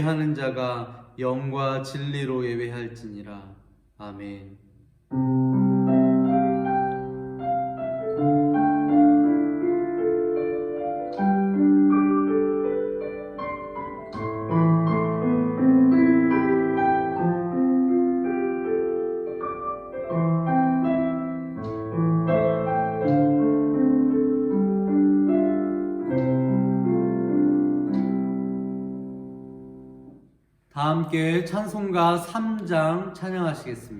예배하는 자가 영과 진리로 예배할지니라. 아멘. 찬송가 3장 찬양하시겠습니다.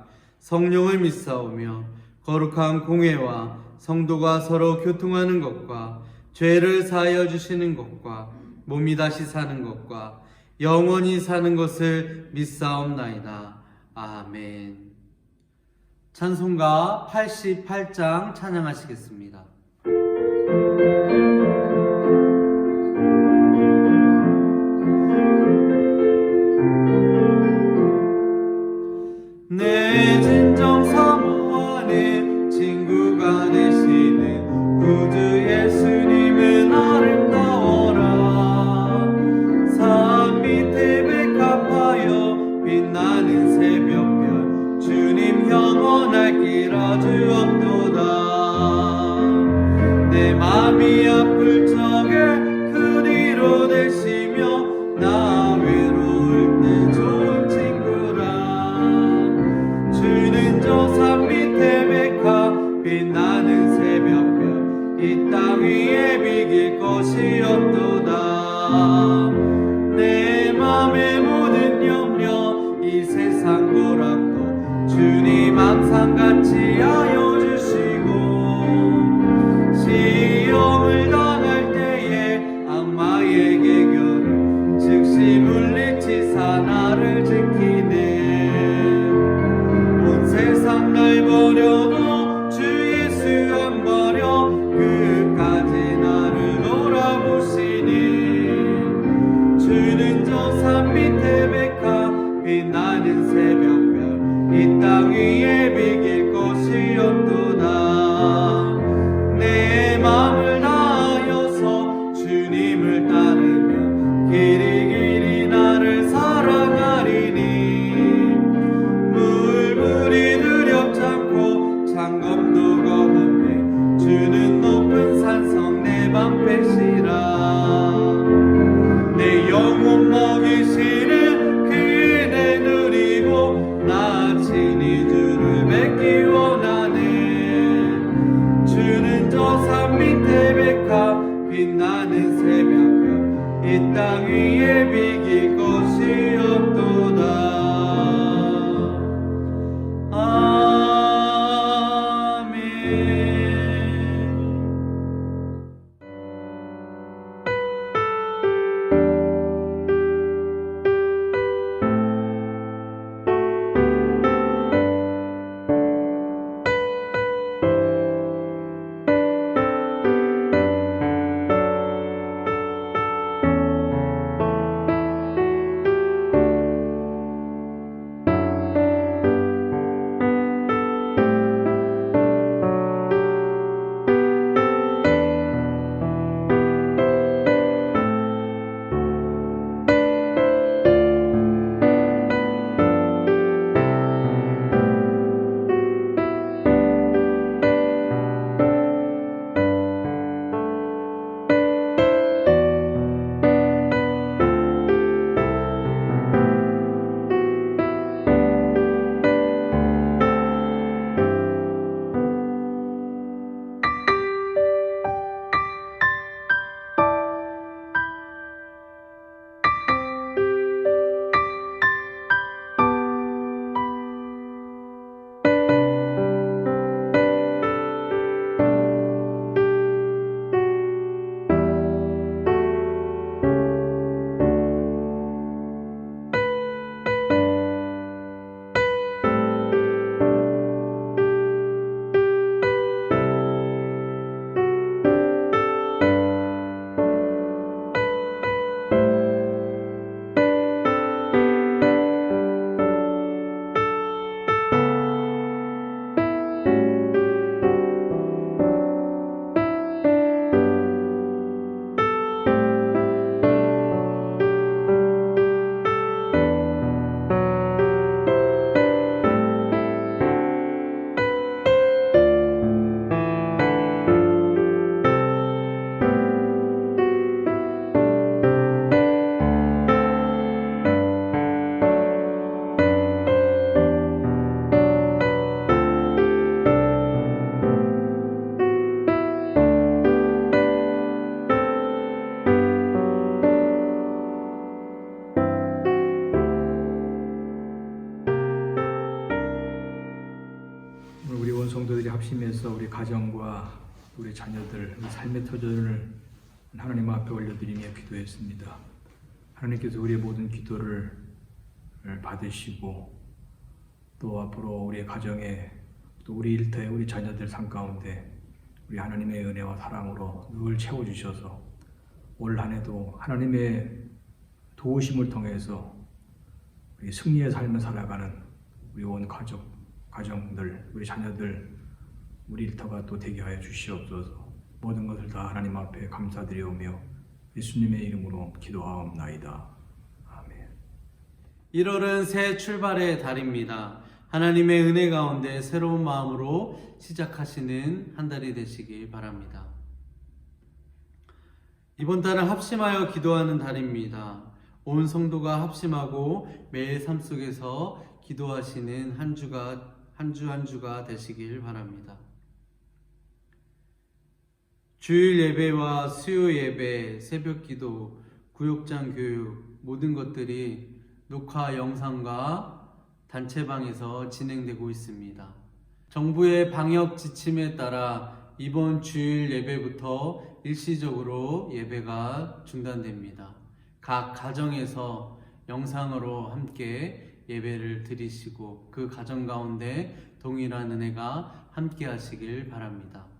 성령을 믿사오며 거룩한 공회와 성도가 서로 교통하는 것과 죄를 사하여 주시는 것과 몸이 다시 사는 것과 영원히 사는 것을 믿사옵나이다. 아멘. 찬송가 88장 찬양하시겠습니다. 우리 자녀들, 우리 삶의 터전을 하나님 앞에 올려드리며 기도했습니다. 하나님께서 우리의 모든 기도를 받으시고 또 앞으로 우리의 가정에 또 우리 일터에 우리 자녀들 삶 가운데 우리 하나님의 은혜와 사랑으로 늘 채워주셔서 올 한해도 하나님의 도우심을 통해서 우리 승리의 삶을 살아가는 우리 온 가족, 가정들, 우리 자녀들, 우리 일터가 또 되게 하여 주시옵소서. 모든 것을 다 하나님 앞에 감사드리오며 예수님의 이름으로 기도하옵나이다. 아멘. 1월은 새 출발의 달입니다. 하나님의 은혜 가운데 새로운 마음으로 시작하시는 한 달이 되시기 바랍니다. 이번 달은 합심하여 기도하는 달입니다. 온 성도가 합심하고 매일 삶 속에서 기도하시는 한 주가 한 주 한 주가 되시길 바랍니다. 주일 예배와 수요 예배, 새벽 기도, 구역장 교육 모든 것들이 녹화 영상과 단체방에서 진행되고 있습니다. 정부의 방역 지침에 따라 이번 주일 예배부터 일시적으로 예배가 중단됩니다. 각 가정에서 영상으로 함께 예배를 드리시고 그 가정 가운데 동일한 은혜가 함께 하시길 바랍니다.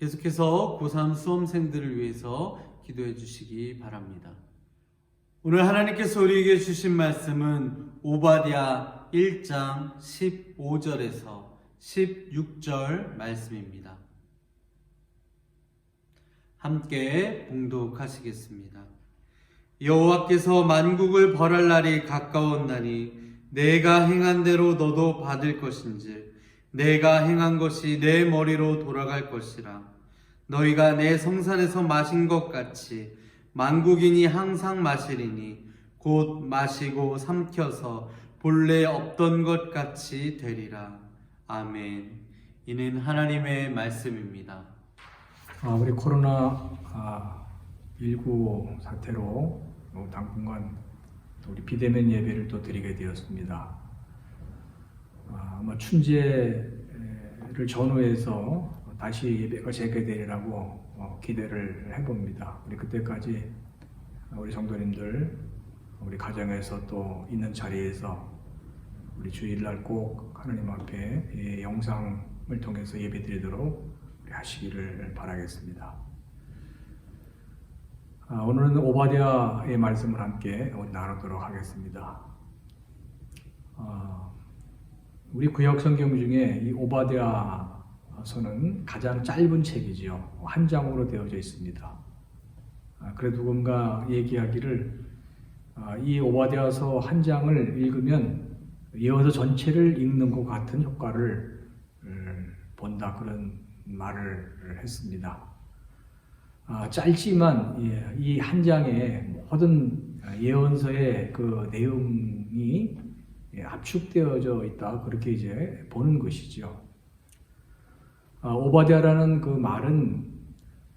계속해서 고3 수험생들을 위해서 기도해 주시기 바랍니다. 오늘 하나님께서 우리에게 주신 말씀은 오바디아 1장 15절에서 16절 말씀입니다. 함께 봉독하시겠습니다. 여호와께서 만국을 벌할 날이 가까웠나니 내가 행한 대로 너도 받을 것인지 내가 행한 것이 내 머리로 돌아갈 것이라 너희가 내 성산에서 마신 것 같이 만국인이 항상 마시리니 곧 마시고 삼켜서 본래 없던 것 같이 되리라 아멘 이는 하나님의 말씀입니다. 아, 우리 코로나 아, 19 사태로 어, 당분간 우리 비대면 예배를 또 드리게 되었습니다. 아, 아마 춘제를 전후해서 다시 예배가 재개되리라고 어, 기대를 해봅니다. 우리 그때까지 우리 성도님들 우리 가정에서 또 있는 자리에서 우리 주일날 꼭 하나님 앞에 이 영상을 통해서 예배드리도록 하시기를 바라겠습니다. 아, 오늘은 오바댜의 말씀을 함께 나누도록 하겠습니다. 아, 우리 구약 성경 중에 이 오바댜서는 가장 짧은 책이지요. 한 장으로 되어져 있습니다. 아, 그래 누군가 얘기하기를 아, 이 오바댜서 한 장을 읽으면 예언서 전체를 읽는 것 같은 효과를 음, 본다 그런 말을 했습니다. 아, 짧지만 이 한 장에 모든 예언서의 그 내용이 예, 압축되어져 있다 그렇게 이제 보는 것이죠. 아, 오바댜라는 그 말은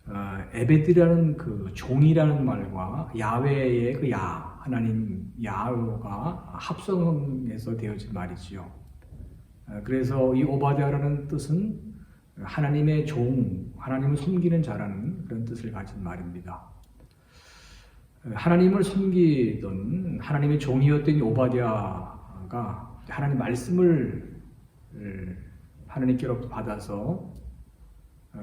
어, 에베드라는 그 종이라는 말과 야외의 그 야, 하나님 야호가 합성해서 되어진 말이지요. 어, 그래서 이 오바댜라는 뜻은 하나님의 종, 하나님을 섬기는 자라는 그런 뜻을 가진 말입니다. 어, 하나님을 섬기던 하나님의 종이었던 이 오바댜 가 하나님 말씀을 하나님께로부터 받아서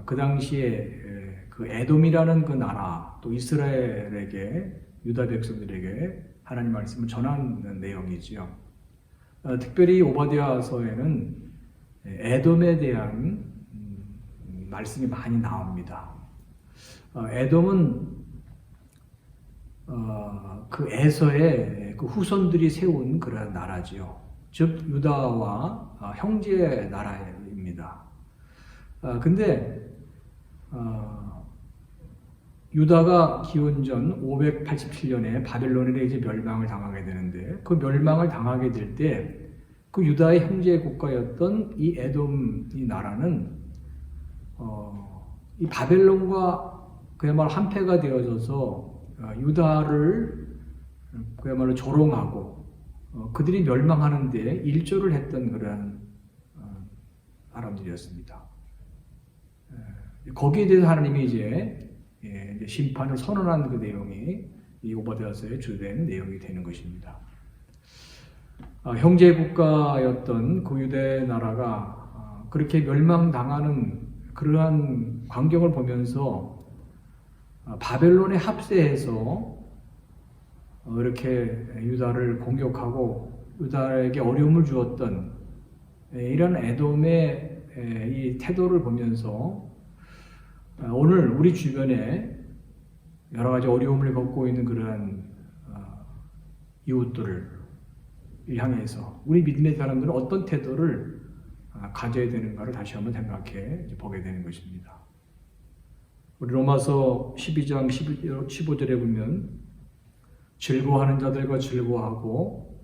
그 당시에 그 에돔이라는 그 나라 또 이스라엘에게 유다 백성들에게 하나님 말씀을 전하는 내용이지요. 어, 특별히 오바댜서에는 에돔에 대한 음, 말씀이 많이 나옵니다. 어, 에돔은 어, 그 에서의 그 후손들이 세운 그런 나라지요. 즉 유다와 어, 형제 나라입니다. 어, 근데 어, 유다가 기원전 587년에 바벨론에 이제 멸망을 당하게 되는데 그 멸망을 당하게 될 때 그 유다의 형제 국가였던 이 에돔 이 나라는 어, 이 바벨론과 그야말로 한패가 되어져서 어, 유다를 그야말로 조롱하고 어, 그들이 멸망하는 데 일조를 했던 그런 어, 사람들이었습니다. 에, 거기에 대해서 하나님이 이제, 예, 이제 심판을 선언한 그 내용이 이 오바댜서의 주된 내용이 되는 것입니다. 아, 형제 국가였던 그 유대 나라가 아, 그렇게 멸망당하는 그러한 광경을 보면서 아, 바벨론에 합세해서 어, 이렇게 유다를 공격하고 유다에게 어려움을 주었던 에, 이런 에돔의 에, 이 태도를 보면서 아, 오늘 우리 주변에 여러 가지 어려움을 겪고 있는 그러한 어, 이웃들을 향해서 우리 믿음의 사람들은 어떤 태도를 아, 가져야 되는가를 다시 한번 생각해 보게 되는 것입니다. 우리 로마서 12장 15절에 보면 즐거워하는 자들과 즐거워하고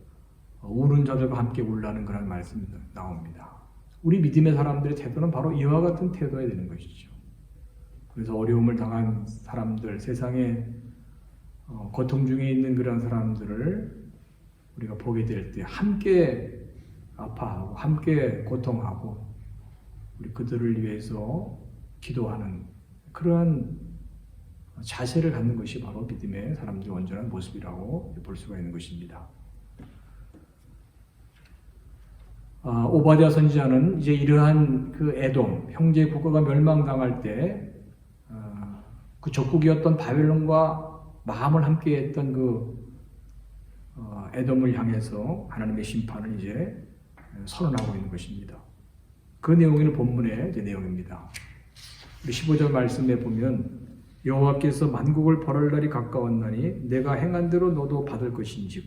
어, 우는 자들과 함께 울라는 그런 말씀이 나옵니다. 우리 믿음의 사람들의 태도는 바로 이와 같은 태도여야 되는 것이죠. 그래서 어려움을 당한 사람들, 세상에 어, 고통 중에 있는 그런 사람들을 우리가 보게 될 때 함께 아파하고 함께 고통하고 우리 그들을 위해서 기도하는 그러한 자세를 갖는 것이 바로 믿음의 사람들의 온전한 모습이라고 볼 수가 있는 것입니다. 아, 오바댜 선지자는 이제 이러한 그 에돔 형제 국가가 멸망당할 때그 적국이었던 바벨론과 마음을 함께했던 그 어, 에돔을 향해서 하나님의 심판을 이제 선언하고 있는 것입니다. 그 내용이 본문의 내용입니다. 우리 15절 말씀에 보면 여호와께서 만국을 벌할 날이 가까웠나니 내가 행한 대로 너도 받을 것인즉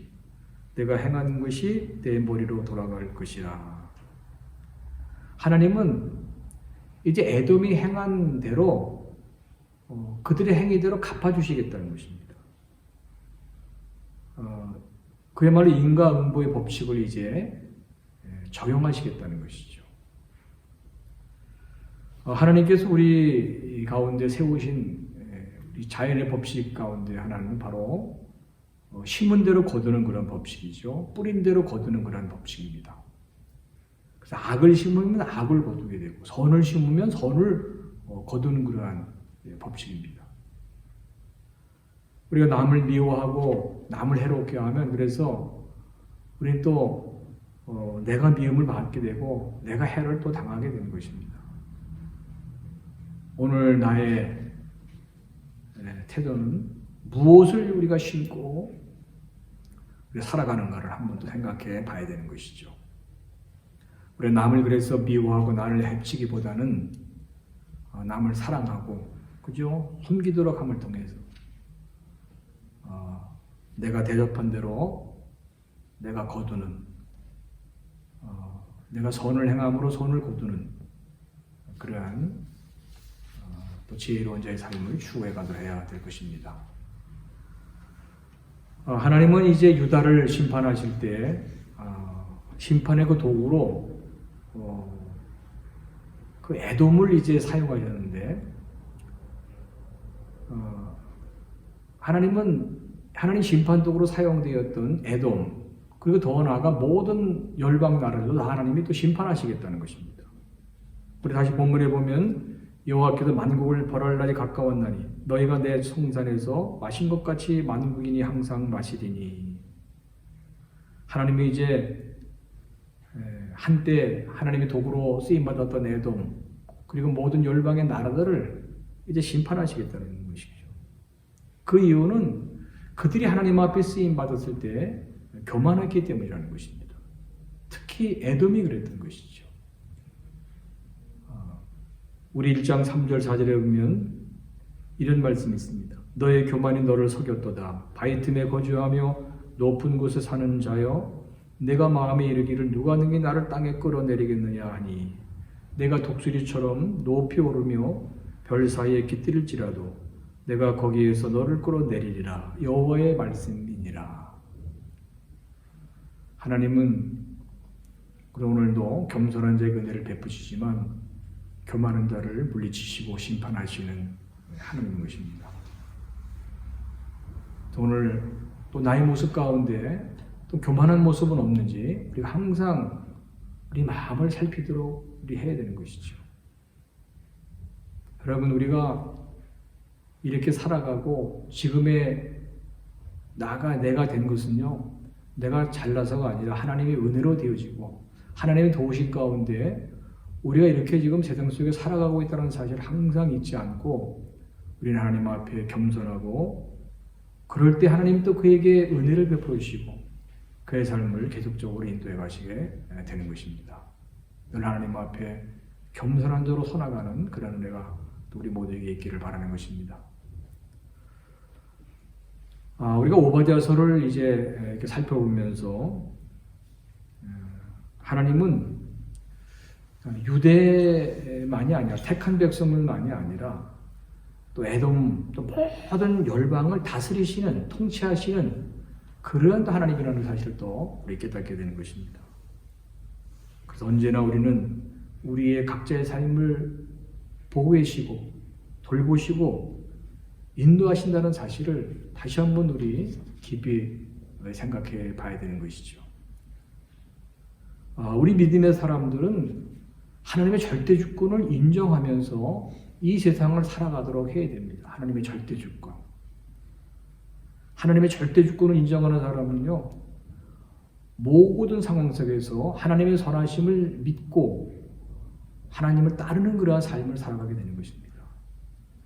내가 행한 것이 내 머리로 돌아갈 것이라. 하나님은 이제 에돔이 행한 대로 어, 그들의 행위대로 갚아주시겠다는 것입니다. 어, 그야말로 인과응보의 법칙을 이제 예, 적용하시겠다는 것이죠. 어, 하나님께서 우리 가운데 세우신 자연의 법칙 가운데 하나는 바로 어, 심은 대로 거두는 그런 법칙이죠. 뿌린 대로 거두는 그런 법칙입니다. 그래서 악을 심으면 악을 거두게 되고 선을 심으면 선을 어, 거두는 그러한 예, 법칙입니다. 우리가 남을 미워하고 남을 해롭게 하면 그래서 우리는 또 어, 내가 미움을 받게 되고 내가 해를 또 당하게 되는 것입니다. 오늘 나의 예, 태도는 무엇을 우리가 신고 살아가는가를 한 번 더 생각해 봐야 되는 것이죠. 우리 남을 그래서 미워하고 나를 해치기보다는 어, 남을 사랑하고 그죠? 숨기도록 함을 통해서 어, 내가 대접한 대로 내가 거두는 어, 내가 선을 행함으로 선을 거두는 그러한 어, 또 지혜로운 자의 삶을 추구해 가도록 해야 될 것입니다. 어, 하나님은 이제 유다를 심판하실 때 어, 심판의 그 도구로 어, 그 애돔을 이제 사용하셨는데 어, 하나님은 하나님 심판독으로 사용되었던 에돔 그리고 더 나아가 모든 열방 나라들도 하나님이 또 심판하시겠다는 것입니다. 우리 다시 본문에 보면 여호와께서 만국을 벌할 날이 가까웠나니 너희가 내 성산에서 마신 것 같이 만국인이 항상 마시리니 하나님이 이제 한때 하나님의 도구로 쓰임 받았던 에돔 그리고 모든 열방의 나라들을 이제 심판하시겠다는 것이죠. 그 이유는 그들이 하나님 앞에 쓰임 받았을 때 교만했기 때문이라는 것입니다. 특히 에돔이 그랬던 것이죠. 어, 우리 1장 3절 4절에 보면 이런 말씀이 있습니다. 너의 교만이 너를 속였도다. 바위 틈에 거주하며 높은 곳에 사는 자여 내가 마음에 이르기를 누가 능히 나를 땅에 끌어내리겠느냐 하니 내가 독수리처럼 높이 오르며 별 사이에 깃들일지라도 내가 거기에서 너를 끌어내리리라 여호와의 말씀이니라. 하나님은 오늘도 겸손한 자의 은혜를 베푸시지만 교만한 자를 물리치시고 심판하시는 하나님인 것입니다. 오늘 또 나의 모습 가운데 또 교만한 모습은 없는지 우리가 항상 우리 마음을 살피도록 우리 해야 되는 것이죠. 여러분 우리가 이렇게 살아가고 지금의 나가 내가 된 것은요. 내가 잘나서가 아니라 하나님의 은혜로 되어지고 하나님의 도우심 가운데 우리가 이렇게 지금 세상 속에 살아가고 있다는 사실을 항상 잊지 않고 우리는 하나님 앞에 겸손하고 그럴 때 하나님 또 그에게 은혜를 베풀어 주시고 그의 삶을 계속적으로 인도해 가시게 되는 것입니다. 늘 하나님 앞에 겸손한 자로 서나가는 그런 은혜가 또 우리 모두에게 있기를 바라는 것입니다. 아, 우리가 오바댜서를 이제 이렇게 살펴보면서 음, 하나님은 유대만이 아니라 택한 백성들만이 아니라 또 에돔 또 모든 열방을 다스리시는 통치하시는 그런 또 하나님이라는 사실을 또 우리 깨닫게 되는 것입니다. 그래서 언제나 우리는 우리의 각자의 삶을 보호해시고 돌보시고 인도하신다는 사실을 다시 한번 우리 깊이 생각해 봐야 되는 것이죠. 아, 우리 믿음의 사람들은 하나님의 절대 주권을 인정하면서 이 세상을 살아가도록 해야 됩니다. 하나님의 절대 주권. 하나님의 절대 주권을 인정하는 사람은요, 모든 상황 속에서 하나님의 선하심을 믿고 하나님을 따르는 그러한 삶을 살아가게 되는 것입니다.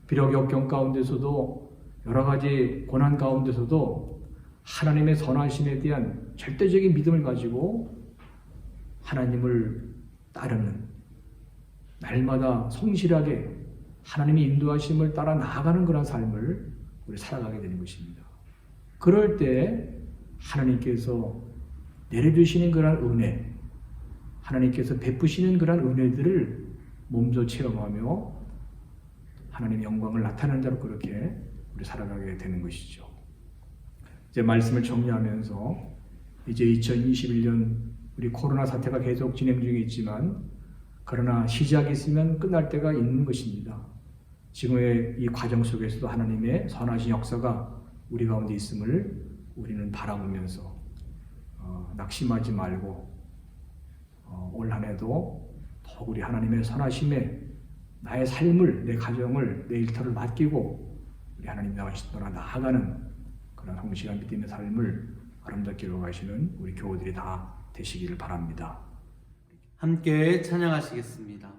비록 역경 가운데서도 여러 가지 고난 가운데서도 하나님의 선하심에 대한 절대적인 믿음을 가지고 하나님을 따르는 날마다 성실하게 하나님의 인도하심을 따라 나아가는 그런 삶을 우리 살아가게 되는 것입니다. 그럴 때 하나님께서 내려주시는 그런 은혜, 하나님께서 베푸시는 그런 은혜들을 몸소 체험하며 하나님의 영광을 나타내는 자로 그렇게 우리 살아가게 되는 것이죠. 이제 말씀을 정리하면서 이제 2021년 우리 코로나 사태가 계속 진행 중에 있지만 그러나 시작이 있으면 끝날 때가 있는 것입니다. 지금의 이 과정 속에서도 하나님의 선하신 역사가 우리 가운데 있음을 우리는 바라보면서 어, 낙심하지 말고 어, 올 한 해도 더욱 우리 하나님의 선하심에 나의 삶을 내 가정을 내 일터를 맡기고 우리 하나님 돌아 나아가는 그런 성실한 믿음의 삶을 아름답게 이루어가시는 우리 교우들이 다 되시기를 바랍니다. 함께 찬양하시겠습니다.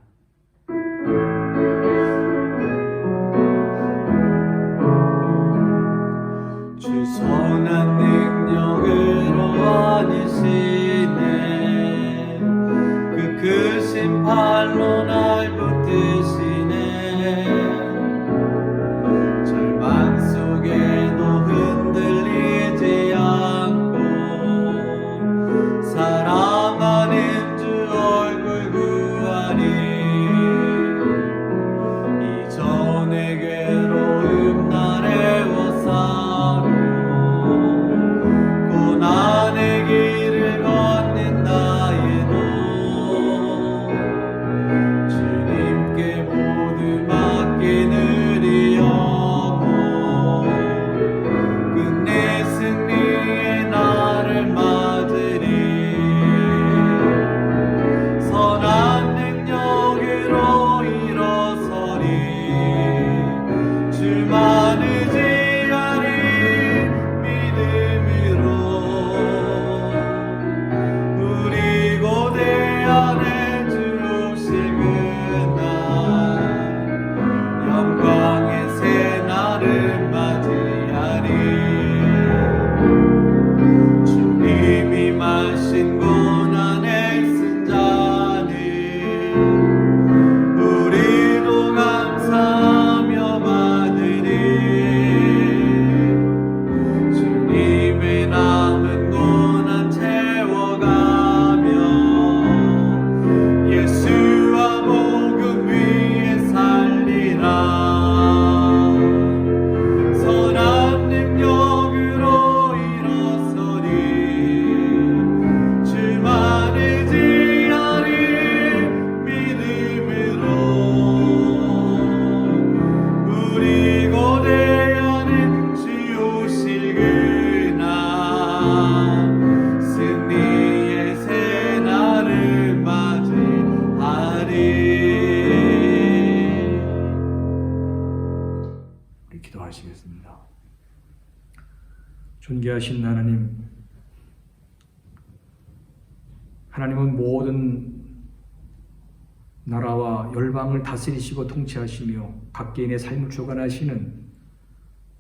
다스리시고 통치하시며 각 개인의 삶을 주관하시는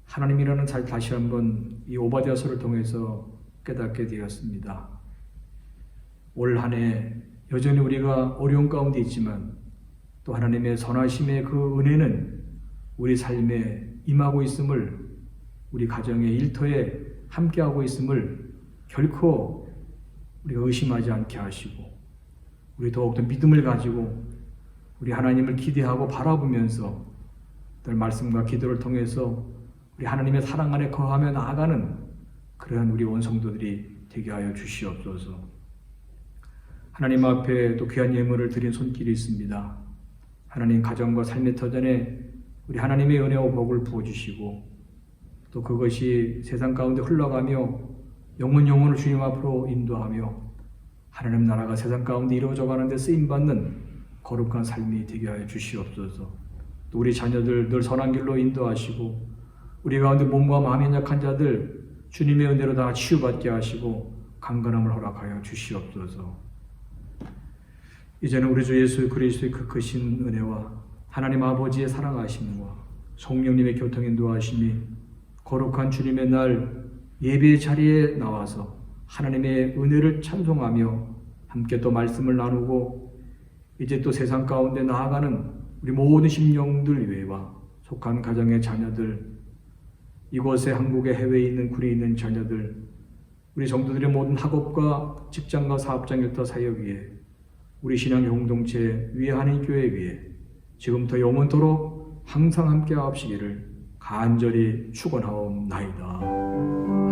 하나님이라는 잘 다시 한번 이 오바댜서를 통해서 깨닫게 되었습니다. 올 한 해 여전히 우리가 어려운 가운데 있지만 또 하나님의 선하심의 그 은혜는 우리 삶에 임하고 있음을 우리 가정의 일터에 함께하고 있음을 결코 우리가 의심하지 않게 하시고 우리 더욱더 믿음을 가지고 우리 하나님을 기대하고 바라보면서 늘 말씀과 기도를 통해서 우리 하나님의 사랑 안에 거하며 나아가는 그러한 우리 원성도들이 되게 하여 주시옵소서. 하나님 앞에 또 귀한 예물을 드린 손길이 있습니다. 하나님 가정과 삶의 터전에 우리 하나님의 은혜와 복을 부어주시고 또 그것이 세상 가운데 흘러가며 영원 영혼을 주님 앞으로 인도하며 하나님 나라가 세상 가운데 이루어져 가는데 쓰임 받는 거룩한 삶이 되게 하여 주시옵소서. 또 우리 자녀들 늘 선한 길로 인도하시고 우리 가운데 몸과 마음이 약한 자들 주님의 은혜로 다 치유받게 하시고 강건함을 허락하여 주시옵소서. 이제는 우리 주 예수 그리스도의 그 크신 은혜와 하나님 아버지의 사랑하심과 성령님의 교통 인도하심이 거룩한 주님의 날 예배의 자리에 나와서 하나님의 은혜를 찬송하며 함께 또 말씀을 나누고 이제 또 세상 가운데 나아가는 우리 모든 심령들 외와 속한 가정의 자녀들 이곳에 한국의 해외에 있는 구리에 있는 자녀들 우리 성도들의 모든 학업과 직장과 사업장 일터 사역 위에 우리 신앙 공동체 위에 하는 교회 위에 지금부터 영원토록 항상 함께 하옵시기를 간절히 축원하옵나이다.